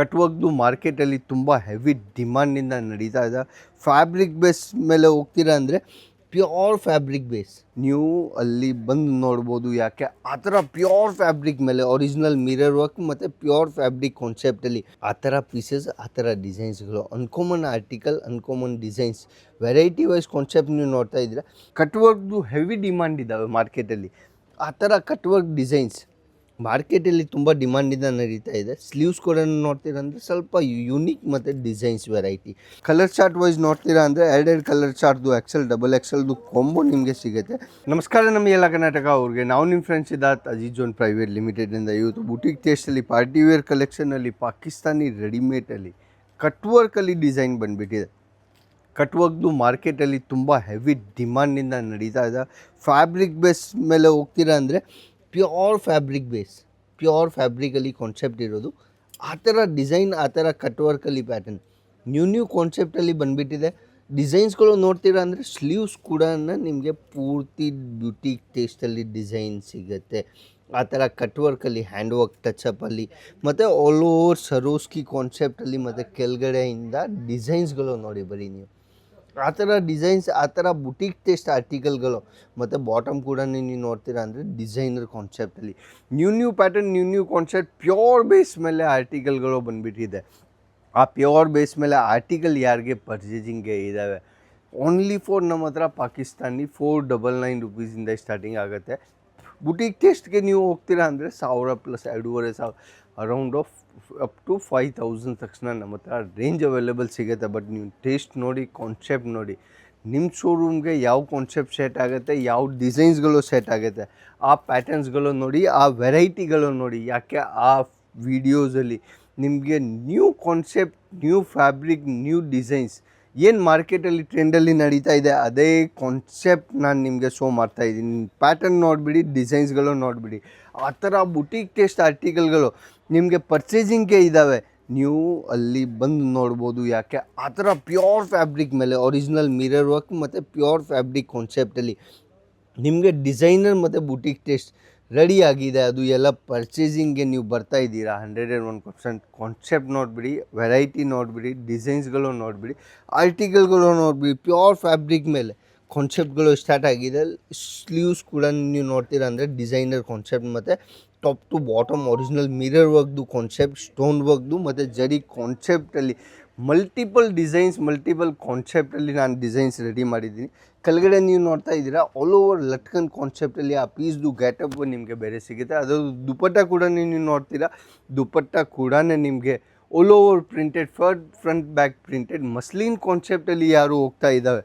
ಕಟ್ವರ್ಕ್ದು ಮಾರ್ಕೆಟಲ್ಲಿ ತುಂಬ ಹೆವಿ ಡಿಮಾಂಡಿಂದ ನಡೀತಾ ಇದೆ. ಫ್ಯಾಬ್ರಿಕ್ ಬೇಸ್ ಮೇಲೆ ಹೋಗ್ತೀರಾ ಅಂದರೆ ಪ್ಯೂರ್ ಫ್ಯಾಬ್ರಿಕ್ ಬೇಸ್. ನೀವು ಅಲ್ಲಿ ಬಂದು ನೋಡ್ಬೋದು ಯಾಕೆ? ಆ ಥರ ಪ್ಯೂರ್ ಫ್ಯಾಬ್ರಿಕ್ ಮೇಲೆ ಒರಿಜಿನಲ್ ಮಿರರ್ ವರ್ಕ್ ಮತ್ತು ಪ್ಯೂರ್ ಫ್ಯಾಬ್ರಿಕ್ ಕಾನ್ಸೆಪ್ಟಲ್ಲಿ ಆ ಥರ ಪೀಸಸ್ ಆ ಥರ ಡಿಸೈನ್ಸ್ಗಳು uncommon article uncommon designs variety wise concept ನೀವು ನೋಡ್ತಾ ಇದ್ದೀರಾ. ಕಟ್ವರ್ಕ್ದು ಹೆವಿ ಡಿಮ್ಯಾಂಡ್ ಇದ್ದಾವೆ ಮಾರ್ಕೆಟಲ್ಲಿ ಆ ಥರ ಕಟ್ವರ್ಕ್ ಡಿಸೈನ್ಸ್ ಮಾರ್ಕೆಟಲ್ಲಿ ತುಂಬ ಡಿಮಾಂಡಿಂದ ನಡೀತಾ ಇದೆ. ಸ್ಲೀವ್ಸ್ ಕೂಡ ನೋಡ್ತೀರ ಅಂದರೆ ಸ್ವಲ್ಪ ಯುನಿಕ್ ಮತ್ತು designs variety colour chart wise ನೋಡ್ತೀರಾ ಅಂದರೆ ಎರಡೆರಡು ಕಲರ್ ಚಾರ್ಟ್ದು ಎಕ್ಸೆಲ್ ಡಬಲ್ ಎಕ್ಸೆಲ್ದು ಕೊಂಬು ನಿಮಗೆ ಸಿಗುತ್ತೆ. ನಮಸ್ಕಾರ ನಮ್ಮ ಎಲ್ಲ ಕರ್ನಾಟಕ ಅವ್ರಿಗೆ. ನಾವು ನಿಮ್ಮ ಫ್ರೆಂಡ್ಸ್ ಇದ್ದಾತ್ ಅಜಿಜೋನ್ ಜೋನ್ ಪ್ರೈವೇಟ್ ಲಿಮಿಟೆಡಿಂದ ಇವತ್ತು ಬುಟೀಕ್ ಟೇಸ್ಟಲ್ಲಿ ಪಾರ್ಟಿ ವೇರ್ ಕಲೆಕ್ಷನಲ್ಲಿ ಪಾಕಿಸ್ತಾನಿ ರೆಡಿಮೇಡಲ್ಲಿ ಕಟ್ವರ್ಕಲ್ಲಿ ಡಿಸೈನ್ ಬಂದುಬಿಟ್ಟಿದೆ. ಕಟ್ವರ್ಕ್ದು ಮಾರ್ಕೆಟಲ್ಲಿ ತುಂಬ ಹೆವಿ ಡಿಮಾಂಡಿಂದ ನಡೀತಾ ಇದೆ. ಫ್ಯಾಬ್ರಿಕ್ ಬೇಸ್ ಮೇಲೆ ಹೋಗ್ತೀರಾ ಅಂದರೆ ಪ್ಯೂರ್ ಫ್ಯಾಬ್ರಿಕ್ ಬೇಸ್, ಪ್ಯೂರ್ ಫ್ಯಾಬ್ರಿಕಲ್ಲಿ ಕಾನ್ಸೆಪ್ಟ್ ಇರೋದು. ಆ ಥರ ಡಿಸೈನ್ ಆ ಥರ ಕಟ್ವರ್ಕಲ್ಲಿ ಪ್ಯಾಟರ್ನ್ ನ್ಯೂ ನ್ಯೂ ಕಾನ್ಸೆಪ್ಟಲ್ಲಿ ಬಂದುಬಿಟ್ಟಿದೆ. ಡಿಸೈನ್ಸ್ಗಳು ನೋಡ್ತೀರಾ ಅಂದರೆ ಸ್ಲೀವ್ಸ್ ಕೂಡ ನಿಮಗೆ ಪೂರ್ತಿ ಬ್ಯೂಟಿ ಟೇಸ್ಟಲ್ಲಿ ಡಿಸೈನ್ ಸಿಗುತ್ತೆ. ಆ ಥರ ಕಟ್ವರ್ಕಲ್ಲಿ ಹ್ಯಾಂಡ್ ವರ್ಕ್ ಟಚಪ್ಪಲ್ಲಿ ಮತ್ತು ಆಲ್ ಓವರ್ ಸರೋಸ್ಕಿ ಕಾನ್ಸೆಪ್ಟಲ್ಲಿ ಮತ್ತು ಕೆಳಗಡೆಯಿಂದ ಡಿಸೈನ್ಸ್ಗಳು ನೋಡಿ ಬರೀ ನೀವು. ಆ ಥರ ಡಿಸೈನ್ಸ್ ಆ ಥರ ಬುಟಿಕ್ ಟೇಸ್ಟ್ ಆರ್ಟಿಕಲ್ಗಳು ಮತ್ತು ಬಾಟಮ್ ಕೂಡ ನೀವು ನೋಡ್ತೀರಾ ಅಂದರೆ designer ಕಾನ್ಸೆಪ್ಟಲ್ಲಿ new new pattern new new concept pure base ಮೇಲೆ ಆರ್ಟಿಕಲ್ಗಳು ಬಂದುಬಿಟ್ಟಿದೆ. ಆ ಪ್ಯೂರ್ ಬೇಸ್ ಮೇಲೆ ಆರ್ಟಿಕಲ್ ಯಾರಿಗೆ ಪರ್ಚೇಸಿಂಗ್ಗೆ ಇದ್ದಾವೆ ಓನ್ಲಿ ಫೋರ್ ನಮ್ಮ ಹತ್ರ ಪಾಕಿಸ್ತಾನಿ ಫೋರ್ ಡಬಲ್ ನೈನ್ ರುಪೀಸಿಂದ ಸ್ಟಾರ್ಟಿಂಗ್ ಆಗುತ್ತೆ. ಬುಟಿಕ್ ಟೆಸ್ಟ್ಗೆ ನೀವು ಹೋಗ್ತೀರಾ ಅಂದರೆ ಸಾವಿರ ಪ್ಲಸ್ ಎರಡೂವರೆ ಸಾವಿರ around of up to five thousand ತಕ್ಷಣ ನಮ್ಮ ಹತ್ರ ರೇಂಜ್ ಅವೈಲೇಬಲ್ ಸಿಗುತ್ತೆ. ಬಟ್ ನೀವು ಟೇಸ್ಟ್ ನೋಡಿ ಕಾನ್ಸೆಪ್ಟ್ ನೋಡಿ ನಿಮ್ಮ ಶೋರೂಮ್ಗೆ ಯಾವ ಕಾನ್ಸೆಪ್ಟ್ ಸೆಟ್ ಆಗುತ್ತೆ, ಯಾವ ಡಿಸೈನ್ಸ್ಗಳು ಸೆಟ್ ಆಗುತ್ತೆ, ಆ ಪ್ಯಾಟರ್ನ್ಸ್ಗಳು ನೋಡಿ, ಆ ವೆರೈಟಿಗಳು ನೋಡಿ, ಯಾಕೆ ಆ ವಿಡಿಯೋಸಲ್ಲಿ ನಿಮಗೆ new concept new fabric new designs ಏನು ಮಾರ್ಕೆಟಲ್ಲಿ ಟ್ರೆಂಡಲ್ಲಿ ನಡೀತಾ ಇದೆ, ಅದೇ ಕಾನ್ಸೆಪ್ಟ್ ನಾನು ನಿಮಗೆ ಶೋ ಮಾಡ್ತಾ ಇದ್ದೀನಿ. ಪ್ಯಾಟರ್ನ್ ನೋಡಿಬಿಡಿ ಡಿಸೈನ್ಸ್ಗಳು ನೋಡಿಬಿಡಿ. ಆ ಥರ ಬುಟೀಕ್ ಟೇಸ್ಟ್ ಆರ್ಟಿಕಲ್ಗಳು ನಿಮಗೆ ಪರ್ಚೇಸಿಂಗ್ಗೆ ಇದ್ದಾವೆ ನೀವು ಅಲ್ಲಿ ಬಂದು ನೋಡ್ಬೋದು ಯಾಕೆ? ಆ ಥರ ಪ್ಯೂರ್ ಫ್ಯಾಬ್ರಿಕ್ ಮೇಲೆ ಒರಿಜಿನಲ್ ಮಿರರ್ ವರ್ಕ್ ಮತ್ತು ಪ್ಯೂರ್ ಫ್ಯಾಬ್ರಿಕ್ ಕಾನ್ಸೆಪ್ಟಲ್ಲಿ ನಿಮಗೆ ಡಿಸೈನರ್ ಮತ್ತು ಬುಟೀಕ್ ಟೇಸ್ಟ್ ರೆಡಿ ಆಗಿದೆ ಅದು ಎಲ್ಲ ಪರ್ಚೇಸಿಂಗ್ಗೆ ನೀವು ಬರ್ತಾ ಇದ್ದೀರಾ? Hundred and one percent concept ನೋಡಿಬಿಡಿ variety ನೋಡಿಬಿಡಿ ಡಿಸೈನ್ಸ್ಗಳು ನೋಡಿಬಿಡಿ ಆರ್ಟಿಕಲ್ಗಳು ನೋಡಿಬಿಡಿ ಪ್ಯೂರ್ ಫ್ಯಾಬ್ರಿಕ್ ಮೇಲೆ ಕಾನ್ಸೆಪ್ಟ್ಗಳು ಸ್ಟಾರ್ಟ್ ಆಗಿದೆ. ಸ್ಲೀವ್ಸ್ ಕೂಡ ನೀವು ನೋಡ್ತೀರಾ ಅಂದರೆ ಡಿಸೈನರ್ ಕಾನ್ಸೆಪ್ಟ್ ಮತ್ತು top to bottom original mirror ವರ್ಕ್ದು concept stone ವರ್ಕ್ದು ಮತ್ತು ಜರಿ ಕಾನ್ಸೆಪ್ಟಲ್ಲಿ ಮಲ್ಟಿಪಲ್ ಡಿಸೈನ್ಸ್ ಮಲ್ಟಿಪಲ್ ಕಾನ್ಸೆಪ್ಟಲ್ಲಿ ನಾನು ಡಿಸೈನ್ಸ್ ರೆಡಿ ಮಾಡಿದ್ದೀನಿ. ಕೆಳಗಡೆ ನೀವು ನೋಡ್ತಾ ಇದ್ದೀರಾ ಆಲ್ ಓವರ್ ಲಟ್ಕನ್ ಕಾನ್ಸೆಪ್ಟಲ್ಲಿ ಆ ಪೀಸ್ದು ಗ್ಯಾಟಪ್ ನಿಮಗೆ ಬೇರೆ ಸಿಗುತ್ತೆ. ಅದು ದುಪ್ಪಟ್ಟ ಕೂಡ ನೀವು ನೋಡ್ತೀರಾ? ದುಪ್ಪಟ್ಟ ಕೂಡ ನಿಮಗೆ all over printed fur front back printed muslin ಕಾನ್ಸೆಪ್ಟಲ್ಲಿ ಯಾರು ಹೋಗ್ತಾ ಇದ್ದಾವೆ?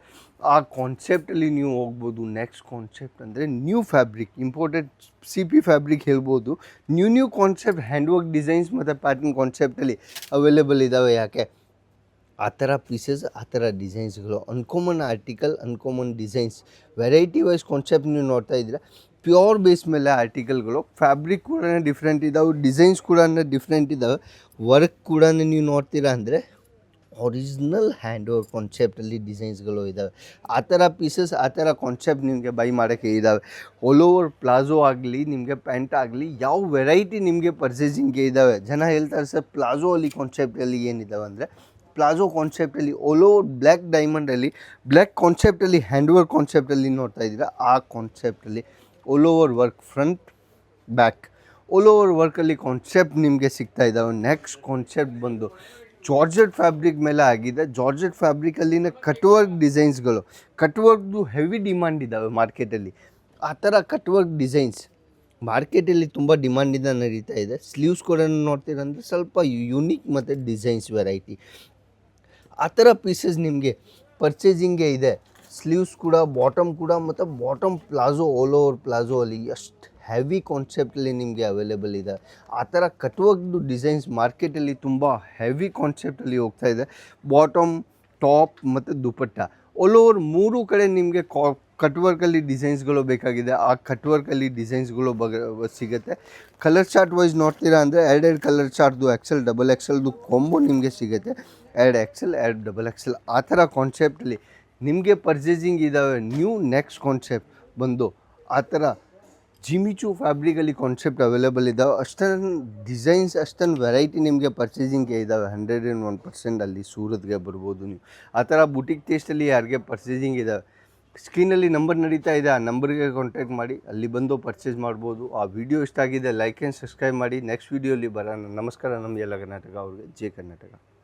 ಆ ಕಾನ್ಸೆಪ್ಟಲ್ಲಿ ನೀವು ಹೋಗ್ಬೋದು. ನೆಕ್ಸ್ಟ್ ಕಾನ್ಸೆಪ್ಟ್ ಅಂದರೆ new fabric imported C P fabric ಹೇಳ್ಬೋದು. New new concept handwork designs ಮತ್ತು ಪ್ಯಾಟರ್ನ್ ಕಾನ್ಸೆಪ್ಟಲ್ಲಿ ಅವೈಲೇಬಲ್ ಇದ್ದಾವೆ ಯಾಕೆ? ಆ ಥರ ಪೀಸಸ್ ಆ ಥರ ಡಿಸೈನ್ಸ್ಗಳು uncommon article uncommon designs variety wise concept ನೀವು ನೋಡ್ತಾ ಇದ್ದೀರಾ? ಪ್ಯೂರ್ ಬೇಸ್ ಮೇಲೆ ಆರ್ಟಿಕಲ್ಗಳು ಫ್ಯಾಬ್ರಿಕ್ ಕೂಡ ಡಿಫ್ರೆಂಟ್ ಇದ್ದಾವೆ ಡಿಸೈನ್ಸ್ ಕೂಡ ಡಿಫ್ರೆಂಟ್ ಇದ್ದಾವೆ ವರ್ಕ್ ಕೂಡ ನೀವು ನೋಡ್ತೀರಾ ಅಂದರೆ ಒರಿಜಿನಲ್ ಹ್ಯಾಂಡ್ ಓವರ್ ಕಾನ್ಸೆಪ್ಟಲ್ಲಿ ಡಿಸೈನ್ಸ್ಗಳು ಇದ್ದಾವೆ ಆ ಥರ ಪೀಸಸ್ ಆ ಥರ ಕಾನ್ಸೆಪ್ಟ್ ನಿಮಗೆ ಬೈ ಮಾಡೋಕ್ಕೆ ಇದ್ದಾವೆ ಆಲ್ ಓವರ್ ಪ್ಲಾಜೋ ಆಗಲಿ, ನಿಮಗೆ ಪ್ಯಾಂಟ್ ಆಗಲಿ, ಯಾವ ವೆರೈಟಿ ನಿಮಗೆ ಪರ್ಚೇಸಿಂಗ್ಗೆ ಇದ್ದಾವೆ ಜನ ಹೇಳ್ತಾರೆ ಸರ್ ಪ್ಲಾಜೋ ಅಲ್ಲಿ ಕಾನ್ಸೆಪ್ಟಲ್ಲಿ ಏನಿದ್ದಾವೆ ಅಂದರೆ ಪ್ಲಾಜೋ ಕಾನ್ಸೆಪ್ಟಲ್ಲಿ ಓಲ್ ಬ್ಲ್ಯಾಕ್ ಡೈಮಂಡಲ್ಲಿ ಬ್ಲ್ಯಾಕ್ ಕಾನ್ಸೆಪ್ಟಲ್ಲಿ ಹ್ಯಾಂಡ್ವರ್ಕ್ ಕಾನ್ಸೆಪ್ಟಲ್ಲಿ ನೋಡ್ತಾ ಇದ್ದೀರಾ? ಆ ಕಾನ್ಸೆಪ್ಟಲ್ಲಿ all over work front back all over ವರ್ಕಲ್ಲಿ concept ನಿಮಗೆ ಸಿಗ್ತಾ ಇದ್ದಾವೆ ನೆಕ್ಸ್ಟ್ ಕಾನ್ಸೆಪ್ಟ್ ಬಂದು ಜಾರ್ಜೆಟ್ ಫ್ಯಾಬ್ರಿಕ್ ಮೇಲೆ ಆಗಿದೆ. ಜಾರ್ಜೆಟ್ ಫ್ಯಾಬ್ರಿಕಲ್ಲಿನ ಕಟ್ವರ್ಕ್ ಡಿಸೈನ್ಸ್ಗಳು ಕಟ್ವರ್ಕ್ದು ಹೆವಿ ಡಿಮ್ಯಾಂಡ್ ಇದ್ದಾವೆ ಮಾರ್ಕೆಟಲ್ಲಿ ಆ ಥರ ಕಟ್ವರ್ಕ್ ಡಿಸೈನ್ಸ್ ಮಾರ್ಕೆಟಲ್ಲಿ ತುಂಬ ಡಿಮ್ಯಾಂಡಿಂದ ನಡೀತಾ ಇದೆ. ಸ್ಲೀವ್ಸ್ ಕೂಡ ನೋಡ್ತೀರಂದ್ರೆ ಸ್ವಲ್ಪ ಯುನಿಕ್ ಮತ್ತು ಡಿಸೈನ್ಸ್ ವೆರೈಟಿ ಆ ಥರ ಪೀಸಸ್ ನಿಮಗೆ ಪರ್ಚೇಸಿಂಗ್ಗೆ ಇದೆ. ಸ್ಲೀವ್ಸ್ ಕೂಡ ಬಾಟಮ್ ಕೂಡ, ಮತ್ತು bottom palazzo all over palazzo ಅಲ್ಲಿ ಎಷ್ಟು ಹೆವಿ ಕಾನ್ಸೆಪ್ಟಲ್ಲಿ ನಿಮಗೆ ಅವೈಲೇಬಲ್ ಇದೆ. ಆ ಥರ ಕಟ್ವರ್ಕ್ದು ಡಿಸೈನ್ಸ್ ಮಾರ್ಕೆಟಲ್ಲಿ ತುಂಬ ಹೆವಿ ಕಾನ್ಸೆಪ್ಟಲ್ಲಿ ಹೋಗ್ತಾ ಇದೆ. ಬಾಟಮ್ ಟಾಪ್ ಮತ್ತು ದುಪಟ್ಟ. ಆಲ್ ಓವರ್ ಮೂರು ಕಡೆ ನಿಮಗೆ ಕಾ ಕಟ್ವರ್ಕಲ್ಲಿ ಡಿಸೈನ್ಸ್ಗಳು ಬೇಕಾಗಿದೆ. ಆ ಕಟ್ವರ್ಕಲ್ಲಿ ಡಿಸೈನ್ಸ್ಗಳು ಬಗ, ಸಿಗುತ್ತೆ. ಕಲರ್ ಚಾರ್ಟ್ ವೈಸ್ ನೋಡ್ತೀರಾ ಅಂದರೆ ಎರಡೆರಡು ಕಲರ್ ಚಾರ್ಟ್ದು ಎಕ್ಸೆಲ್ ಡಬಲ್ ಎಕ್ಸೆಲ್ದು ಕೊಂಬೋ ನಿಮಗೆ ಸಿಗುತ್ತೆ. ಎರಡು ಎಕ್ಸೆಲ್, ಎರಡು ಡಬಲ್ ಎಕ್ಸೆಲ್, ಆ ಥರ ಕಾನ್ಸೆಪ್ಟಲ್ಲಿ ನಿಮಗೆ ಪರ್ಚೇಸಿಂಗ್ ಇದ್ದಾವೆ ನ್ಯೂ ನೆಕ್ಸ್ಟ್ ಕಾನ್ಸೆಪ್ಟ್ ಬಂದು ಆ ಥರ ಜಿಮಿಚು ಫ್ಯಾಬ್ರಿಕಲ್ಲಿ ಕಾನ್ಸೆಪ್ಟ್ ಅವೈಲೇಬಲ್ ಇದ್ದಾವೆ ಅಷ್ಟೊಂದು ಡಿಸೈನ್ಸ್ ಅಷ್ಟೊಂದು ವೆರೈಟಿ ನಿಮಗೆ ಪರ್ಚೇಸಿಂಗ್ಗೆ ಇದ್ದಾವೆ ಹಂಡ್ರೆಡ್ ಆ್ಯಂಡ್ ಒನ್ ಪರ್ಸೆಂಟ್ ಅಲ್ಲಿ ಸೂರತ್ಗೆ ಬರ್ಬೋದು ನೀವು. ಆ ಥರ ಬುಟಿಕ್ ಟೇಸ್ಟಲ್ಲಿ ಯಾರಿಗೆ ಪರ್ಚೇಸಿಂಗ್ ಇದ್ದಾವೆ ಸ್ಕ್ರೀನಲ್ಲಿ ನಂಬರ್ ನಡೀತಾ ಇದೆ. ಆ ನಂಬರ್ಗೆ ಕಾಂಟ್ಯಾಕ್ಟ್ ಮಾಡಿ. ಅಲ್ಲಿ ಬಂದು ಪರ್ಚೇಸ್ ಮಾಡ್ಬೋದು. ಆ ವಿಡಿಯೋ ಇಷ್ಟ ಆಗಿದೆ ಲೈಕ್ ಆ್ಯಂಡ್ ಸಬ್ಸ್ಕ್ರೈಬ್ ಮಾಡಿ. ನೆಕ್ಸ್ಟ್ ವೀಡಿಯೋಲಿ ಬರೋಣ. ನಮಸ್ಕಾರ ನಮ್ಮ ಎಲ್ಲ ಕರ್ನಾಟಕ ಅವ್ರಿಗೆ. ಜೆ ಕರ್ನಾಟಕ.